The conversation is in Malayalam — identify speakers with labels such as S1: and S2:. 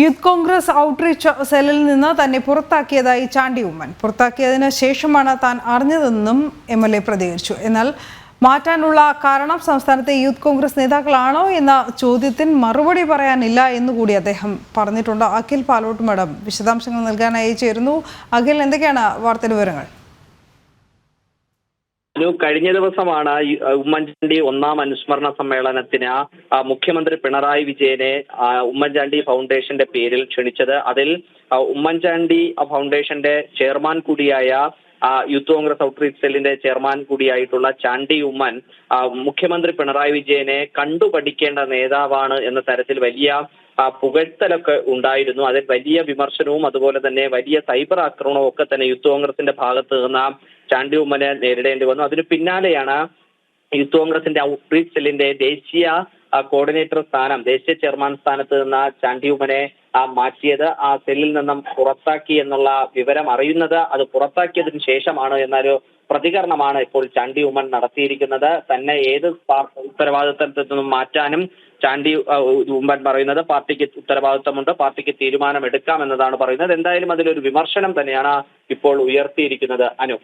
S1: യൂത്ത് കോൺഗ്രസ് ഔട്ട്റീച്ച് സെല്ലിൽ നിന്ന് തന്നെ പുറത്താക്കിയതായി ചാണ്ടി ഉമ്മൻ. പുറത്താക്കിയതിന് ശേഷമാണ് താൻ അറിഞ്ഞതെന്നും എം എൽ എ പ്രതികരിച്ചു. എന്നാൽ മാറ്റാനുള്ള കാരണം സംസ്ഥാനത്തെ യൂത്ത് കോൺഗ്രസ് നേതാക്കളാണോ എന്ന ചോദ്യത്തിന് മറുപടി പറയാനില്ല എന്നുകൂടി അദ്ദേഹം പറഞ്ഞിട്ടുണ്ട്. അഖിൽ പാലോട്ട് മഠം വിശദാംശങ്ങൾ നൽകാനായി ചേരുന്നു. അഖിൽ എന്തൊക്കെയാണ് വാർത്തയുടെ വിവരങ്ങൾ?
S2: ഒരു കഴിഞ്ഞ ദിവസമാണ് ഉമ്മൻചാണ്ടി ഒന്നാം അനുസ്മരണ സമ്മേളനത്തിന് മുഖ്യമന്ത്രി പിണറായി വിജയനെ ഉമ്മൻചാണ്ടി ഫൗണ്ടേഷന്റെ പേരിൽ ക്ഷണിച്ചത്. അതിൽ ഉമ്മൻചാണ്ടി ഫൗണ്ടേഷന്റെ ചെയർമാൻ കൂടിയായ യൂത്ത് കോൺഗ്രസ് ഔട്ട്റീച്ച് സെല്ലിന്റെ ചെയർമാൻ കൂടിയായിട്ടുള്ള ചാണ്ടി ഉമ്മൻ മുഖ്യമന്ത്രി പിണറായി വിജയനെ കണ്ടുപഠിക്കേണ്ട നേതാവാണ് എന്ന തരത്തിൽ വലിയ പുകഴ്ത്തലൊക്കെ ഉണ്ടായിരുന്നു. അതിൽ വലിയ വിമർശനവും അതുപോലെ തന്നെ വലിയ സൈബർ ആക്രമണവും ഒക്കെ തന്നെ യൂത്ത് കോൺഗ്രസിന്റെ ഭാഗത്ത് നിന്ന് ചാണ്ടി ഉമ്മനെ നേരിടേണ്ടി വന്നു. അതിന് പിന്നാലെയാണ് യൂത്ത് കോൺഗ്രസിന്റെ ഔട്ട്റീച്ച് സെല്ലിന്റെ ദേശീയ കോർഡിനേറ്റർ സ്ഥാനം ദേശീയ ചെയർമാൻ സ്ഥാനത്ത് നിന്ന് ചാണ്ടി ഉമ്മനെ മാറ്റിയത് ആ സെല്ലിൽ നിന്നും പുറത്താക്കി എന്നുള്ള വിവരം അറിയുന്നത് അത് പുറത്താക്കിയതിനു ശേഷമാണ് എന്നൊരു പ്രതികരണമാണ് ഇപ്പോൾ ചാണ്ടി ഉമ്മൻ നടത്തിയിരിക്കുന്നത്. തന്നെ ഏത് ഉത്തരവാദിത്തത്തിൽ നിന്നും മാറ്റാനും ചാണ്ടി ആ, ഉമ്മൻ പറയുന്നത് പാർട്ടിക്ക് ഉത്തരവാദിത്തമുണ്ട് പാർട്ടിക്ക് തീരുമാനം എടുക്കാം എന്നതാണ് പറയുന്നത്. എന്തായാലും അതിലൊരു വിമർശനം തന്നെയാണ് ഇപ്പോൾ ഉയർത്തിയിരിക്കുന്നത് അനു.